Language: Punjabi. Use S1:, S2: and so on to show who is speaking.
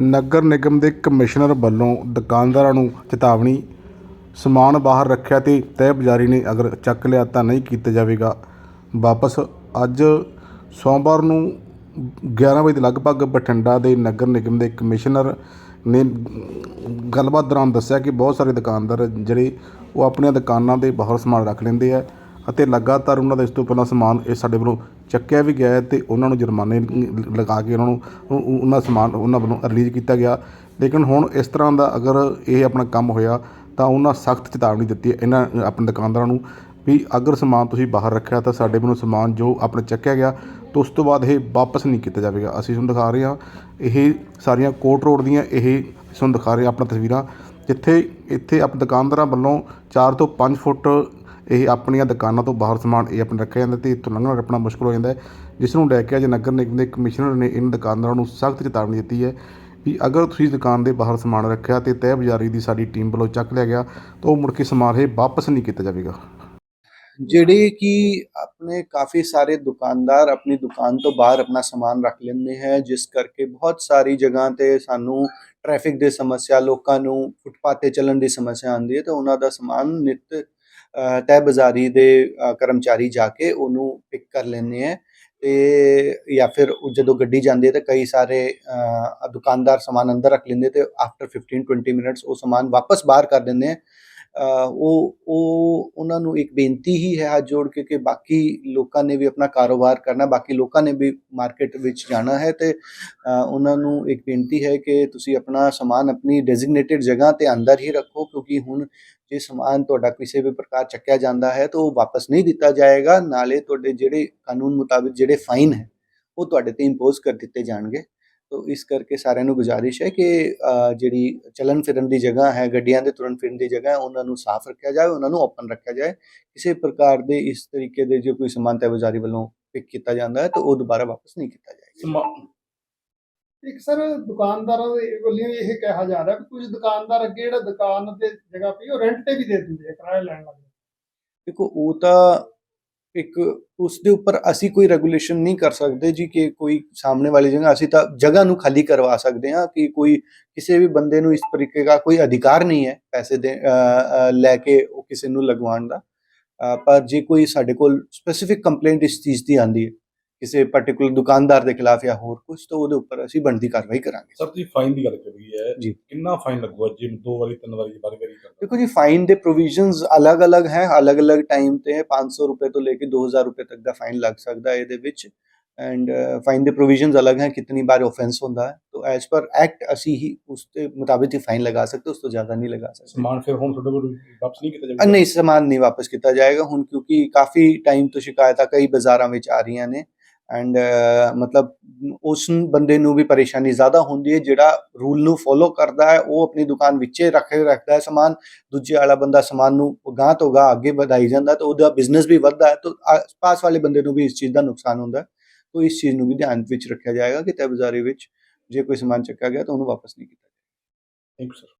S1: ਨਗਰ ਨਿਗਮ ਦੇ ਕਮਿਸ਼ਨਰ ਵੱਲੋਂ ਦੁਕਾਨਦਾਰਾਂ ਨੂੰ ਚੇਤਾਵਨੀ ਸਮਾਨ ਬਾਹਰ ਰੱਖਿਆ ਤੇ ਤੈਅ ਬਜ਼ਾਰੀ ਨੇ ਅਗਰ ਚੱਕ ਲਿਆ ਤਾਂ ਨਹੀਂ ਕੀਤਾ ਜਾਵੇਗਾ। ਵਾਪਸ ਅੱਜ ਸੋਮਵਾਰ ਨੂੰ 11 ਵਜੇ ਦੇ ਲਗਭਗ ਬਠਿੰਡਾ ਦੇ ਨਗਰ ਨਿਗਮ ਦੇ ਕਮਿਸ਼ਨਰ ਨੇ ਗੱਲਬਾਤ ਦੌਰਾਨ ਦੱਸਿਆ ਕਿ ਬਹੁਤ ਸਾਰੇ ਦੁਕਾਨਦਾਰ ਜਿਹੜੇ ਉਹ ਆਪਣੀਆਂ ਦੁਕਾਨਾਂ ਦੇ ਬਾਹਰ ਸਮਾਨ ਰੱਖ ਲੈਂਦੇ ਆ। ਅਤੇ ਲਗਾਤਾਰ ਉਹਨਾਂ ਦਾ ਇਸ ਤੋਂ ਪਹਿਲਾਂ ਸਮਾਨ ਇਹ ਸਾਡੇ ਵੱਲੋਂ ਚੱਕਿਆ ਵੀ ਗਿਆ ਹੈ ਤੇ ਉਹਨਾਂ ਨੂੰ ਜੁਰਮਾਨੇ ਲਗਾ ਕੇ ਉਹਨਾਂ ਨੂੰ ਉਹਨਾਂ ਸਮਾਨ, ਉਹਨਾਂ ਵੱਲੋਂ ਰਿਲੀਜ਼ ਕੀਤਾ ਗਿਆ। ਲੇਕਿਨ ਹੁਣ ਇਸ ਤਰ੍ਹਾਂ ਦਾ ਅਗਰ ਇਹ ਆਪਣਾ ਕੰਮ ਹੋਇਆ, ਤਾਂ ਉਹਨਾਂ ਸਖਤ ਚੇਤਾਵਨੀ ਦਿੱਤੀ ਇਹਨਾਂ, ਆਪਣੇ ਦੁਕਾਨਦਾਰਾਂ ਨੂੰ ਵੀ ਅਗਰ ਸਮਾਨ ਤੁਸੀਂ ਬਾਹਰ ਰੱਖਿਆ ਤਾਂ ਸਾਡੇ ਵੱਲੋਂ ਸਮਾਨ ਜੋ ਆਪਣਾ ਚੱਕਿਆ ਗਿਆ, ਤਾਂ ਉਸ ਤੋਂ ਬਾਅਦ ਇਹ ਵਾਪਸ ਨਹੀਂ ਕੀਤਾ ਜਾਵੇਗਾ। ਅਸੀਂ ਤੁਹਾਨੂੰ ਦਿਖਾ ਰਹੇ ਹਾਂ, ਇਹ ਸਾਰੀਆਂ ਕੋਟ ਰੋਡ ਦੀਆਂ ਇਹ ਤੁਹਾਨੂੰ ਦਿਖਾ ਰਹੇ ਹਾਂ ਆਪਣਾ ਤਸਵੀਰਾਂ, ਜਿੱਥੇ, ਇੱਥੇ ਆਪ, ਦੁਕਾਨਦਾਰਾਂ ਵੱਲੋਂ 4 ਤੋਂ 5 ਫੁੱਟ ਇਹ ਆਪਣੀਆਂ ਦੁਕਾਨਾਂ ਤੋਂ ਬਾਹਰ ਸਮਾਨ ਇਹ ਆਪਣੇ ਰੱਖਿਆ ਜਾਂਦਾ ਤੇ ਇੱਥੋਂ ਲੰਘਣਾ ਰੱਖਣਾ ਮੁਸ਼ਕਲ ਹੋ ਜਾਂਦਾ ਜਿਸ ਨੂੰ ਲੈ ਕੇ ਅੱਜ ਨਗਰ ਨਿਗਮ ਦੇ ਕਮਿਸ਼ਨਰ ਨੇ ਇਹਨਾਂ ਦੁਕਾਨਦਾਰਾਂ ਨੂੰ ਸਖਤ ਚੇਤਾਵਨੀ ਦਿੱਤੀ ਹੈ ਵੀ ਅਗਰ ਤੁਸੀਂ ਦੁਕਾਨ ਦੇ ਬਾਹਰ ਸਮਾਨ ਰੱਖਿਆ ਤੇ ਤਹਿ ਬਜ਼ਾਰੀ ਦੀ ਸਾਡੀ ਟੀਮ ਵੱਲੋਂ ਚੱਕ ਲਿਆ ਗਿਆ, ਤਾਂ ਉਹ ਮੁੜ ਕੇ ਸਮਾਨ ਇਹ ਵਾਪਸ ਨਹੀਂ ਕੀਤਾ ਜਾਵੇਗਾ।
S2: ਜਿਹੜੇ ਕਿ ਆਪਣੇ ਕਾਫੀ ਸਾਰੇ ਦੁਕਾਨਦਾਰ ਆਪਣੀ ਦੁਕਾਨ ਤੋਂ ਬਾਹਰ ਆਪਣਾ ਸਮਾਨ ਰੱਖ ਲੈਂਦੇ ਹੈ, ਜਿਸ ਕਰਕੇ ਬਹੁਤ ਸਾਰੀ ਜਗ੍ਹਾ ਤੇ ਸਾਨੂੰ ਟ੍ਰੈਫਿਕ ਦੀ ਸਮੱਸਿਆ, ਲੋਕਾਂ ਨੂੰ ਫੁੱਟਪਾਥ ਤੇ ਚੱਲਣ ਦੀ ਸਮੱਸਿਆ ਆਉਂਦੀ ਹੈ, ਤਾਂ ਉਹਨਾਂ ਦਾ ਸਮਾਨ ਨਿਤ ਅ, ਬਾਜ਼ਾਰੀ ਦੇ ਕਰਮਚਾਰੀ ਜਾ ਕੇ ਉਹਨੂੰ ਪਿਕ ਕਰ ਲੈਂਦੇ ਹੈ ਤੇ ਜਾਂ ਫਿਰ ਜਦੋਂ ਗੱਡੀ ਜਾਂਦੀ ਹੈ ਤਾਂ ਕਈ ਸਾਰੇ ਦੁਕਾਨਦਾਰ ਸਮਾਨ ਅੰਦਰ ਰੱਖ ਲੈਂਦੇ ਤੇ ਆਫਟਰ 15 20 ਮਿੰਟਸ ਉਹ ਸਮਾਨ ਵਾਪਸ ਬਾਹਰ ਕਰ ਦਿੰਦੇ ਹੈ ਉਹ ਉਹ ਉਹਨਾਂ ਨੂੰ ਇੱਕ ਬੇਨਤੀ ਹੀ ਹੈ ਹੱਥ ਜੋੜ ਕੇ ਕਿ ਬਾਕੀ ਲੋਕਾਂ ਨੇ ਵੀ ਆਪਣਾ ਕਾਰੋਬਾਰ ਕਰਨਾ, ਬਾਕੀ ਲੋਕਾਂ ਨੇ ਵੀ ਮਾਰਕੀਟ ਵਿੱਚ ਜਾਣਾ ਹੈ ਤੇ ਉਹਨਾਂ ਨੂੰ ਇੱਕ ਬੇਨਤੀ ਹੈ ਕਿ ਤੁਸੀਂ ਆਪਣਾ ਸਮਾਨ ਆਪਣੀ ਡੈਜ਼ਿਗਨੇਟਿਡ ਜਗ੍ਹਾ ਤੇ ਅੰਦਰ ਹੀ ਰੱਖੋ, ਕਿਉਂਕਿ ਹੁਣ ਜੇ ਸਮਾਨ ਤੁਹਾਡਾ ਕਿਸੇ ਵੀ ਪ੍ਰਕਾਰ ਚੱਕਿਆ ਜਾਂਦਾ ਹੈ ਤਾਂ ਉਹ ਵਾਪਸ ਨਹੀਂ ਦਿੱਤਾ ਜਾਏਗਾ, ਨਾਲੇ ਤੁਹਾਡੇ ਜਿਹੜੇ ਕਾਨੂੰਨ ਮੁਤਾਬਿਕ ਜਿਹੜੇ ਫਾਈਨ ਹੈ, ਉਹ ਤੁਹਾਡੇ ਤੇ ਇੰਪੋਜ਼ ਕਰ ਦਿੱਤੇ ਜਾਣਗੇ। ਤੋ ਇਸ ਕਰਕੇ ਸਾਰਿਆਂ ਨੂੰ ਗੁਜ਼ਾਰਿਸ਼ ਹੈ ਕਿ ਜਿਹੜੀ ਚੱਲਣ ਫਿਰਨ ਦੀ ਜਗ੍ਹਾ ਹੈ ਗੱਡੀਆਂ ਦੇ ਤੁਰਨ ਫਿਰਨ ਦੀ ਜਗ੍ਹਾ ਹੈ ਉਹਨਾਂ ਨੂੰ ਸਾਫ਼ ਰੱਖਿਆ ਜਾਏ ਉਹਨਾਂ ਨੂੰ ਓਪਨ ਰੱਖਿਆ ਜਾਏ। ਕਿਸੇ ਪ੍ਰਕਾਰ ਦੇ ਇਸ ਤਰੀਕੇ ਦੇ ਜੋ ਕੋਈ ਸਮਾਨ ਤੇ ਬਜ਼ਾਰੀ ਵੱਲੋਂ ਪਿਕ ਕੀਤਾ ਜਾਂਦਾ ਹੈ ਤਾਂ ਉਹ ਦੁਬਾਰਾ ਵਾਪਸ ਨਹੀਂ ਕੀਤਾ ਜਾਏਗਾ।
S3: ਇੱਕ ਸਰ ਦੁਕਾਨਦਾਰਾਂ ਦੇ ਵੱਲੋਂ ਇਹ ਕਿਹਾ ਜਾ ਰਿਹਾ ਕਿ ਕੁਝ ਦੁਕਾਨਦਾਰ ਅੱਗੇ ਜਿਹੜਾ ਦੁਕਾਨ ਤੇ ਜਗ੍ਹਾ ਪਈ ਉਹ ਰੈਂਟ ਤੇ ਵੀ ਦੇ ਦਿੰਦੇ ਆ ਕਿਰਾਇਆ ਲੈਣ ਲੱਗ
S2: ਦੇਖੋ ਉਹ ਤਾਂ ਇੱਕ ਉਸ ਦੇ ਉੱਪਰ ਅਸੀਂ ਕੋਈ ਰੈਗੂਲੇਸ਼ਨ ਨਹੀਂ ਕਰ ਸਕਦੇ ਜੀ ਕਿ ਕੋਈ ਸਾਹਮਣੇ ਵਾਲੀ ਜਗ੍ਹਾ, ਅਸੀਂ ਤਾਂ ਜਗ੍ਹਾ ਨੂੰ ਖਾਲੀ ਕਰਵਾ ਸਕਦੇ ਹਾਂ ਕਿ ਕੋਈ ਕਿਸੇ ਵੀ ਬੰਦੇ ਨੂੰ ਇਸ ਤਰੀਕੇ ਦਾ ਕੋਈ ਅਧਿਕਾਰ ਨਹੀਂ ਹੈ ਪੈਸੇ ਦੇ ਲੈ ਕੇ ਉਹ ਕਿਸੇ ਨੂੰ ਲਗਵਾਉਣ ਦਾ। ਪਰ ਜੇ ਕੋਈ ਸਾਡੇ ਕੋਲ ਸਪੈਸੀਫਿਕ ਕੰਪਲੇਂਟ ਇਸ ਚੀਜ਼ ਦੀ ਆਂਦੀ ਹੈ ਕਿਸੇ ਪਾਰਟਿਕੂਲਰ ਦੁਕਾਨਦਾਰ ਦੇ ਖਿਲਾਫ ਜਾਂ ਹੋਰ ਕੁਝ ਤਾਂ ਉਹਦੇ ਉੱਪਰ ਅਸੀਂ ਬਣਦੀ ਕਾਰਵਾਈ ਕਰਾਂਗੇ।
S4: ਸਰ ਤੁਸੀਂ ਫਾਈਨ ਦੀ ਗੱਲ ਕਰੀ ਹੈ।
S2: ਜੀ।
S4: ਕਿੰਨਾ ਫਾਈਨ ਲੱਗੂਗਾ? ਜੇ ਦੋ ਵਾਰੀ ਤਿੰਨ ਵਾਰੀ ਬਾਰ ਵਾਰੀ ਕਰਦਾ
S2: ਦੇਖੋ ਜੀ ਫਾਈਨ ਦੇ ਪ੍ਰੋਵੀਜ਼ਨਸ ਅਲੱਗ-ਅਲੱਗ ਹੈ ਅਲੱਗ-ਅਲੱਗ ਟਾਈਮ ਤੇ ਹੈ। 500 ਰੁਪਏ ਤੋਂ ਲੈ ਕੇ 2000 ਰੁਪਏ ਤੱਕ ਦਾ ਫਾਈਨ ਲੱਗ ਸਕਦਾ ਹੈ ਇਹਦੇ ਵਿੱਚ। ਐਂਡ ਫਾਈਨ ਦੇ ਪ੍ਰੋਵੀਜ਼ਨਸ ਅਲੱਗ ਹੈ ਕਿੰਨੀ ਵਾਰ ਆਫੈਂਸ ਹੁੰਦਾ ਹੈ। ਤੋਂ ਐਸ ਪਰ ਐਕਟ ਅਸੀਂ ਹੀ ਉਸ ਦੇ ਮੁਤਾਬਿਕ ਹੀ ਫਾਈਨ ਲਗਾ ਸਕਦੇ ਉਸ ਤੋਂ ਜ਼ਿਆਦਾ ਨਹੀਂ ਲਗਾ ਸਕਦੇ।
S4: ਸਮਾਨ ਫਿਰ ਹੁਣ ਤੁਹਾਡੇ ਕੋਲ ਵਾਪਸ ਨਹੀਂ ਕੀਤਾ ਜਾਵੇਗਾ?
S2: ਨਹੀਂ ਸਮਾਨ ਨਹੀਂ ਵਾਪਸ ਕੀਤਾ ਜਾਏਗਾ। ਹੁਣ ਕਿਉਂਕਿ ਕਾਫੀ ਟਾਈਮ ਤੋਂ ਸ਼ਿਕਾਇਤਾਂ ਕਈ ਬਾਜ਼ਾਰਾਂ ਵਿੱਚ ਆ ਰਹੀਆਂ ਨੇ। ਐਂਡ uh, ਮਤਲਬ ਉਸ ਬੰਦੇ ਨੂੰ ਵੀ ਪਰੇਸ਼ਾਨੀ ਜ਼ਿਆਦਾ ਹੁੰਦੀ ਹੈ, ਜਿਹੜਾ ਰੂਲ ਨੂੰ ਫੋਲੋ ਕਰਦਾ ਹੈ, ਉਹ ਆਪਣੀ ਦੁਕਾਨ ਵਿੱਚੇ ਰੱਖ ਰੱਖਦਾ ਹੈ ਸਮਾਨ, ਦੂਜੇ ਵਾਲਾ ਬੰਦਾ ਸਮਾਨ ਨੂੰ ਗਾਂ ਤੋਂ ਗਾਂ ਅੱਗੇ ਵਧਾਈ ਜਾਂਦਾ ਤਾਂ ਉਹਦਾ ਬਿਜ਼ਨਸ ਵੀ ਵੱਧਦਾ ਹੈ, ਤਾਂ ਆਸ-ਪਾਸ ਵਾਲੇ ਬੰਦੇ ਨੂੰ ਵੀ ਇਸ ਚੀਜ਼ ਦਾ ਨੁਕਸਾਨ ਹੁੰਦਾ ਤਾਂ ਇਸ ਚੀਜ਼ ਨੂੰ ਵੀ ਧਿਆਨ ਵਿੱਚ ਰੱਖਿਆ ਜਾਏਗਾ ਕਿ ਤੈ ਵਿੱਚ ਜੇ ਕੋਈ ਸਮਾਨ ਚੱਕਿਆ ਗਿਆ ਤਾਂ ਉਹਨੂੰ ਵਾਪਸ ਨਹੀਂ ਕੀਤਾ
S4: ਥੈਂਕ ਯੂ ਸਰ